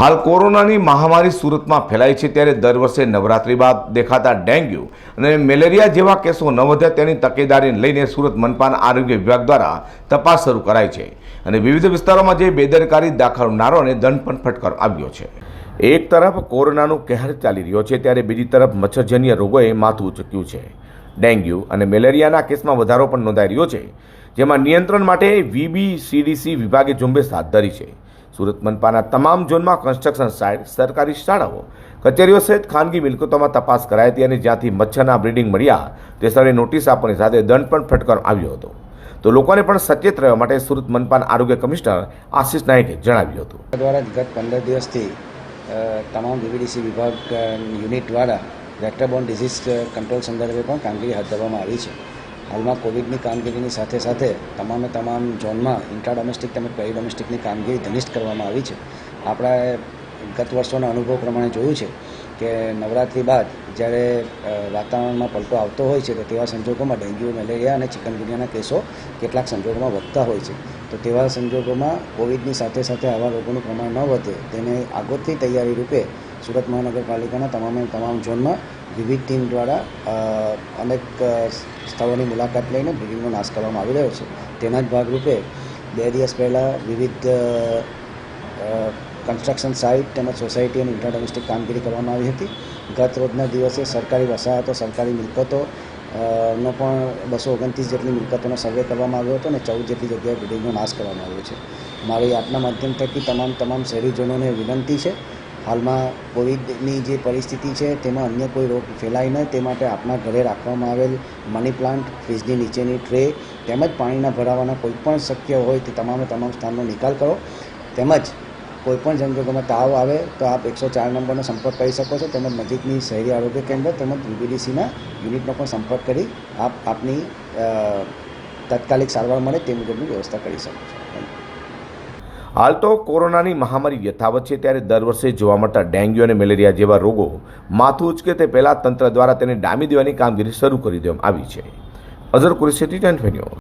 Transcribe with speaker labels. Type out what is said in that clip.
Speaker 1: હાલ કોરોનાની મહામારી સુરતમાં ફેલાઈ છે ત્યારે દર વર્ષે નવરાત્રી બાદ દેખાતા ડેન્ગ્યુ અને મેલેરિયા જેવા કેસો ન વધે તેની તકેદારીને લઈને સુરત મનપાના આરોગ્ય વિભાગ દ્વારા તપાસ શરૂ કરાઈ છે અને વિવિધ વિસ્તારોમાં જે બેદરકારી દાખવનારોને દંડ પણ ફટકાર આવ્યો છે. એક તરફ કોરોનાનો કહેર ચાલી રહ્યો છે ત્યારે બીજી તરફ મચ્છરજન્ય રોગોએ માથું ઉચક્યું છે. ડેન્ગ્યુ અને મેલેરિયાના કેસમાં વધારો પણ નોંધાઈ રહ્યો છે. જેમાં નિયંત્રણ માટે વીબીસીડીસી વિભાગે ઝુંબેશ હાથ ધરી છે. સુરત મનપાના તમામ ઝોનમાં કન્સ્ટ્રક્શન સાઇટ સરકારી શાળાઓ, કચેરીઓ સહિત ખાનગી મિલકતોમાં તપાસ કરાઈ હતી અને જ્યાંથી મચ્છરના બ્રીડિંગ મળ્યા, તે સ્થળે નોટિસ આપવાની સાથે દંડ પણ ફટકારવામાં આવ્યો હતો. તો લોકોને પણ સચેત રહેવા માટે સુરત મનપાન આરોગ્ય કમિશનર આશિષ નાયકે જણાવ્યું હતું.
Speaker 2: દ્વારા ગત પંદર દિવસથી તમામ વીવીડીસી વિભાગ યુનિટ દ્વારા વેક્ટરબોર્ન ડિઝીઝ કંટ્રોલ સંદર્ભે પણ કામગીરી હાથ ધરવામાં આવી છે. હાલમાં કોવિડની કામગીરીની સાથે સાથે તમામે તમામ ઝોનમાં ઇન્ટ્રા ડોમેસ્ટિક તેમજ પેરી ડોમેસ્ટિકની કામગીરી ધનિષ્ઠ કરવામાં આવી છે. આપણે ગત વર્ષોના અનુભવ પ્રમાણે જોયું છે કે નવરાત્રિ બાદ જ્યારે વાતાવરણમાં પલટો આવતો હોય છે તો તેવા સંજોગોમાં ડેન્ગ્યુ, મેલેરિયા અને ચિકનગુનિયાના કેસો કેટલાક સંજોગોમાં વધતા હોય છે. તો તેવા સંજોગોમાં કોવિડની સાથે સાથે આવા રોગોનું પ્રમાણ ન વધે તેને આગોતરી તૈયારી રૂપે સુરત મહાનગરપાલિકાના તમામે તમામ ઝોનમાં વિવિધ ટીમ દ્વારા અનેક સ્થળોની મુલાકાત લઈને બ્રિડિંગનો નાશ કરવામાં આવી રહ્યો છે. તેના જ ભાગરૂપે બે દિવસ પહેલાં વિવિધ કન્સ્ટ્રક્શન સાઇટ તેમજ સોસાયટી અને ઇન્ટર કામગીરી કરવામાં આવી હતી. ગત રોજના દિવસે સરકારી વસાહતો, સરકારી મિલકતો નો પણ બસો ઓગણત્રીસ જેટલી મિલકતોનો સર્વે કરવામાં આવ્યો હતો અને ચૌદ જેટલી જગ્યાએ બિલ્ડિંગનો નાશ કરવામાં આવ્યો છે. મારી આપના માધ્યમ થકી તમામ તમામ શહેરીજનોને વિનંતી છે હાલમાં કોવિડની જે પરિસ્થિતિ છે, તેમાં અન્ય કોઈ રોગ ફેલાય ન તે માટે આપના ઘરે રાખવામાં આવેલ મની પ્લાન્ટ, ફ્રીજની નીચેની ટ્રે તેમજ પાણીના ભરાવાના કોઈપણ શક્ય હોય તે તમામે તમામ સ્થાનનો નિકાલ કરો. તેમજ કોઈપણ સંજોગોમાં તાવ આવે તો આપ એકસો ચાર નંબરનો સંપર્ક કરી શકો છો. તેમજ નજીકની શહેરી આરોગ્ય કેન્દ્ર તેમજ યુબીડીસીના યુનિટનો પણ સંપર્ક કરી આપ આપની તાત્કાલિક સારવાર મળે તે મુજબની વ્યવસ્થા કરી શકો છો.
Speaker 1: હાલ તો કોરોનાની મહામારી યથાવત છે ત્યારે દર વર્ષે જોવા મળતા ડેન્ગ્યુ અને મેલેરિયા જેવા રોગો માથું ઉચકે તે પહેલાં તંત્ર દ્વારા તેને ડામી દેવાની કામગીરી શરૂ કરી દેવામાં આવી છે. Azhar Qureshi, T ten